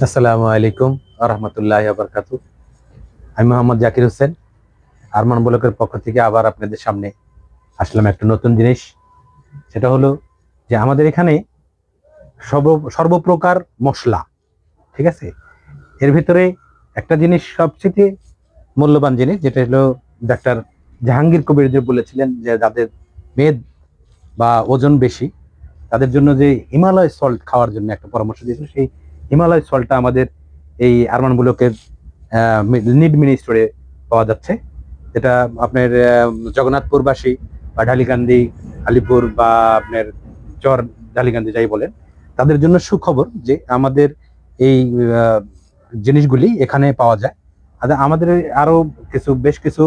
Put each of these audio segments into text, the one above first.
আসসালামু আলাইকুম রহমতুল্লাহ বরকাত আমি মোহাম্মদ জাকির হোসেন, আরমান ব্লকের পক্ষ থেকে আবার আপনাদের সামনে আসলাম একটা নতুন জিনিস। সেটা হলো যে আমাদের এখানে সর্ব সর্বপ্রকার মশলা, ঠিক আছে? এর ভিতরে একটা জিনিস সবচেয়ে মূল্যবান জিনিস, যেটা হলো ডাক্তার জাহাঙ্গীর কবির যে বলেছিলেন যে যাদের মেদ বা ওজন বেশি, তাদের জন্য যে হিমালয় সল্ট খাওয়ার জন্য একটা পরামর্শ দিয়েছিল, সেই হিমালয় সল্টটা আমাদের এই আরমান ব্লকের নিড মিনি স্টোরে পাওয়া যাচ্ছে। যেটা আপনার জগন্নাথপুরবাসী বা ঢালিকান্দি আলিপুর বা আপনার চর ঢালিকান্দি যাই বলেন, তাদের জন্য সুখবর যে আমাদের এই জিনিসগুলি এখানে পাওয়া যায়। আর আমাদের আরও কিছু, বেশ কিছু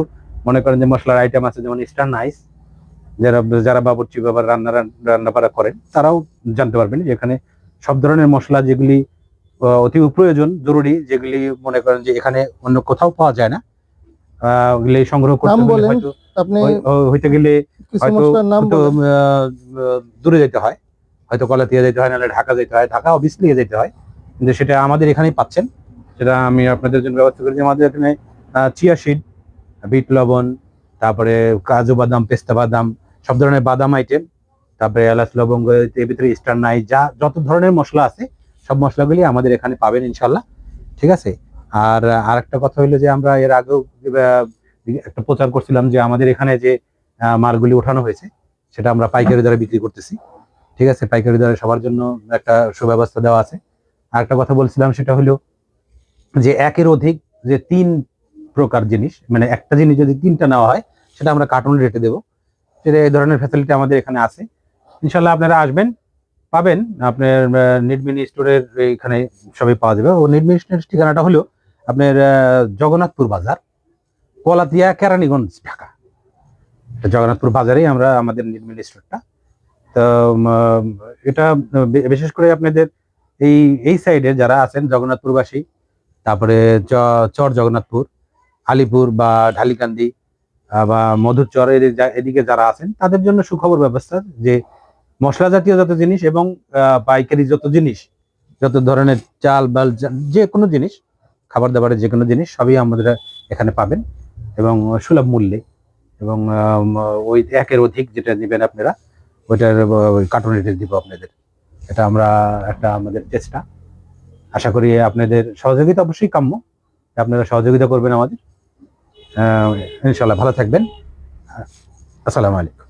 মনে করেন যে মশলার আইটেম আছে, যেমন স্টার নাইস যারা যারা বাবুর্চি বাবার রান্না রান্না বাড়া করেন, তারাও জানতে পারবেন যে এখানে সব ধরনের মশলা যেগুলি অতি প্রয়োজন জরুরি যেগুলি মনে করেন যে এখানে অন্য কোথাও পাওয়া যায় না। ওগুলি সংগ্রহ করতে হলে হয়তো হইতে গেলে হয়তো দূরে যেতে হয় হয়তো কলাতিয়া যেতে হয় নাহলে ঢাকা যেতে হয় ঢাকা অবভিয়াসলি যেতে হয়। কিন্তু সেটা আমাদের এখানেই পাচ্ছেন। সেটা আমি আপনাদের জন্য ব্যবস্থা করেছি। আমাদের এখানে চিয়া সিড বিট লবণ তারপরে কাজু বাদাম পেস্তা বাদাম সব ধরনের বাদাম আইটেম তারপরে এলাচ লবঙ্গ এর ভিতরে স্টার নাই যা যত ধরনের মশলা আছে সব মশলাগুলি আমাদের এখানে পাবেন ইনশাল্লাহ। ঠিক আছে? আর আর একটা কথা হইল যে আমরা এর আগেও একটা প্রচার করছিলাম যে আমাদের এখানে যে মালগুলি ওঠানো হয়েছে, সেটা আমরা পাইকারি দ্বারা বিক্রি করতেছি। ঠিক আছে? পাইকারি দরে সবার জন্য একটা সুব্যবস্থা দেওয়া আছে। আর একটা কথা বলছিলাম সেটা হলো যে একের অধিক যে তিন প্রকার জিনিস মানে একটা জিনিস যদি তিনটা নেওয়া হয়, সেটা আমরা কার্টুন রেটে দেবো। সেটা এই ধরনের ফ্যাসিলিটি আমাদের এখানে আছে। ইনশাল্লাহ আপনারা আসবেন পাবেন। আপনার নিডমিনি স্টোরের এখানে সবই পাওয়া যাবে। ও নিডমিনি স্টোরের ঠিকানাটা হলো আপনার জগন্নাথপুর বাজার কলাতিয়া কেরানীগঞ্জ, ঢাকা। জগন্নাথপুর বাজারেই আমরা আমাদের নিডমিনি স্টোরটা তো এটা বিশেষ করে আপনাদের এই এই সাইডে যারা আছেন জগন্নাথপুরবাসী, তারপরে চর জগন্নাথপুর, আলিপুর বা ঢালিকান্দি বা মধুচর এদিকে যারা আছেন, তাদের জন্য সুখবর ব্যবস্থা যে মশলা জাতীয় যত জিনিস এবং পাইকারি যত জিনিস, যত ধরনের চাল, বাল, যে কোনো জিনিস, খাবার দাবারের যে কোনো জিনিস, সবই আমাদের এখানে পাবেন এবং সুলভ মূল্যে এবং ওই একের অধিক যেটা নেবেন আপনারা, ওইটার কার্টুন রেটে দিব আপনাদের। এটা আমরা একটা আমাদের চেষ্টা। আশা করি আপনাদের সহযোগিতা অবশ্যই কাম্য। আপনারা সহযোগিতা করবেন আমাদের। ইনশাল্লাহ ভালো থাকবেন। আসসালামু আলাইকুম।